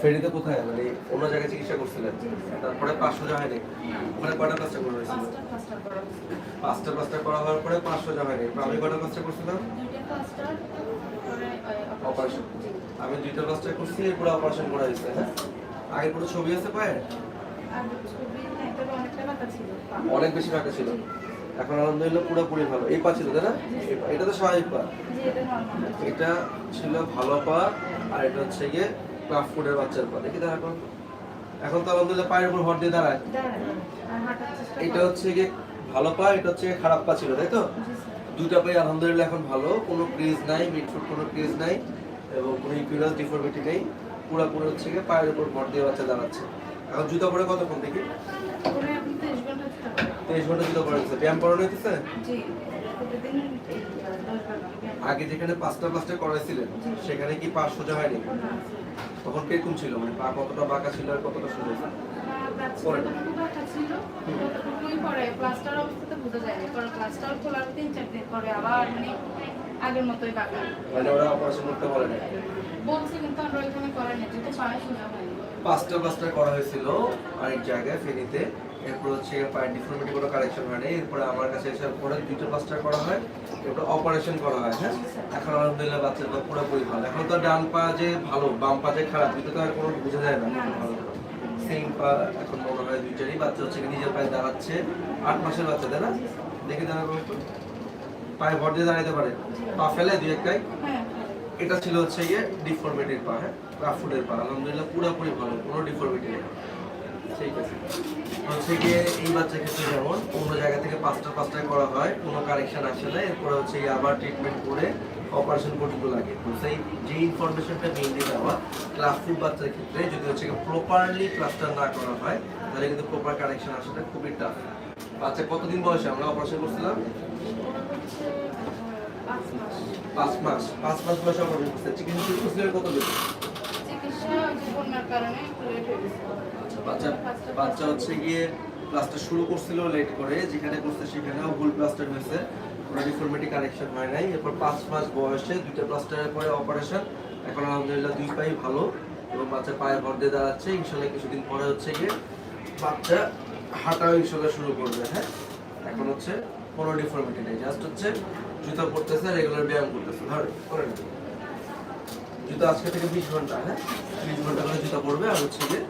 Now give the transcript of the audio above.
ফেরিতে কোথায়? মানে অন্য জায়গায় চিকিৎসা করছিলেন। তারপরে পাঁচ সোজা হয়নি। ওখানে কয়টা প্লাস্টার করা হয়েছিল? পাঁচটা। পাঁচটা করা হওয়ার পরে পাঁচশো সোজা হয়নি। আমি কয়টা প্লাস্টার করছিলাম? অপারেশন আমি দুইটা প্লাস্টার করছি এরপর অপারেশন করা হয়েছে হ্যাঁ? আগে কোনো ছবি আছে পায়ে অনেক বেশি ফাঁকা ছিল। এখন আলহামদুলিল্লাহ পুরোপুরি ভালো। এই পা ছিল তাই না? এটা তো স্বাভাবিক পা এটা ছিল ভালো পা আর এটা হচ্ছে গিয়ে ক্লাফ ফুডের বাচ্চার পা দেখি দেখা এখন। এখন তো আলহামদুলিল্লাহ পায়ের উপর ভর দিয়ে দাঁড়ায়। এটা হচ্ছে গিয়ে ভালো পা এটা হচ্ছে খারাপ পা ছিল, তাই তো? দুইটা পাই আলহামদুলিল্লাহ এখন ভালো, কোনো ক্রিজ নাই মিডফুট কোনো ক্রিজ নাই, এবং কোনো ইকুইরাস ডিফর্মিটি নেই। পুরোপুরি হচ্ছে গিয়ে পায়ের উপর ভর দিয়ে বাচ্চা দাঁড়াচ্ছে। এখন জুতা পরে কতক্ষণ দেখি? ওখানে আপনি তেইশ ঘণ্টা ব্যায়াম করানো হইতেছে? জি। আগে যেখানে পাঁচটা পাঁচটা করাইছিলেন সেখানে কি পা সোজা হয়নি। তখন কীরকম ছিল? মানে পা কতটা বাঁকা ছিল আর কতটা সোজা ছিল? মানে আগের মতোই বাঁকা। মানে ওরা অপারেশন করতে বলে না বলছে কিন্তু আমরা ওইখানে করাইনি, যেহেতু পায়ে সোজা হয়নি। পাঁচটা পাঁচটা করা হয়েছিল আরেক জায়গায় ফেনীতে। এরপর হচ্ছে পায়ের ডিফর্মিটি কোনো কারেকশন হয়নি। এরপরে আমার কাছে এসে পরে দুটো পাঁচটা করা হয় এরপর অপারেশন করা হয় হ্যাঁ? এখন আলহামদুলিল্লাহ বাচ্চার পা পুরোপুরি ভালো। এখন তো ডান পা যে ভালো বাম পা যে খারাপ দুটো তো আর কোনো বোঝা যায় না। সেম পা এখন মনে হয় দুইটারই বাচ্চা হচ্ছে নিজের পায়ে দাঁড়াচ্ছে আট মাসের বাচ্চা তাই না? দেখে দাঁড়াবো পায়ে ভর দিয়ে দাঁড়াতে পারে। পা ফেলে দুই হ্যাঁ, এটা ছিল হচ্ছে গিয়ে ডিফর্মিটির পা হ্যাঁ? রাফুডের পা। আলহামদুলিল্লাহ পুরোপুরি ভালো কোনো ডিফর্মিটি হচ্ছে গিয়ে এই বাচ্চার ক্ষেত্রে যেমন অন্য জায়গা থেকে পাঁচটা পাঁচটায় করা হয়, কোনো কারেকশন আসে না, এরপরে হচ্ছে আবার ট্রিটমেন্ট করে অপারেশন পর্যন্ত লাগে। তো সেই যে ইনফরমেশনটা মেইনলি দেওয়া ক্লাস ফুড বাচ্চার ক্ষেত্রে যদি হচ্ছে প্রপারলি ক্লাসটা না করা হয়, তাহলে কিন্তু প্রপার কারেকশন আসাটা খুবই টাফ বাচ্চা কতদিন বয়সে? আমরা অপারেশন করছিলাম? পাঁচ মাস। পাঁচ মাস বয়সে অপারেশন করছে। চিকিৎসা কত দিন চিকিৎসা কারণে। বাচ্চা বাচ্চা হচ্ছে গিয়ে প্লাস্টার শুরু করছিল লেট করে, যেখানে করছে সেখানেও ভুল প্লাস্টার হয়েছে। কোনো ডিফর্মিটি কারেকশন হয় নাই। এরপর পাঁচ মাস বয়সে দুইটা প্লাস্টারের পরে অপারেশন এখন আলহামদুলিল্লাহ দুই পাই ভালো এবং বাচ্চা পায়ে ভর দিয়ে দাঁড়াচ্ছে। ইনশাল্লাহ কিছুদিন পরে হচ্ছে গিয়ে বাচ্চা হাঁটাও ইনশাল্লাহ শুরু করবে হ্যাঁ? এখন হচ্ছে কোনো ডিফর্মিটি নেই। জাস্ট হচ্ছে জুতা পরতেছে রেগুলার ব্যায়াম করতেছে। ধর করে জুতা আজকে থেকে বিশ ঘণ্টা হ্যাঁ? বিশ ঘণ্টা করে জুতা পরবে আর হচ্ছে গিয়ে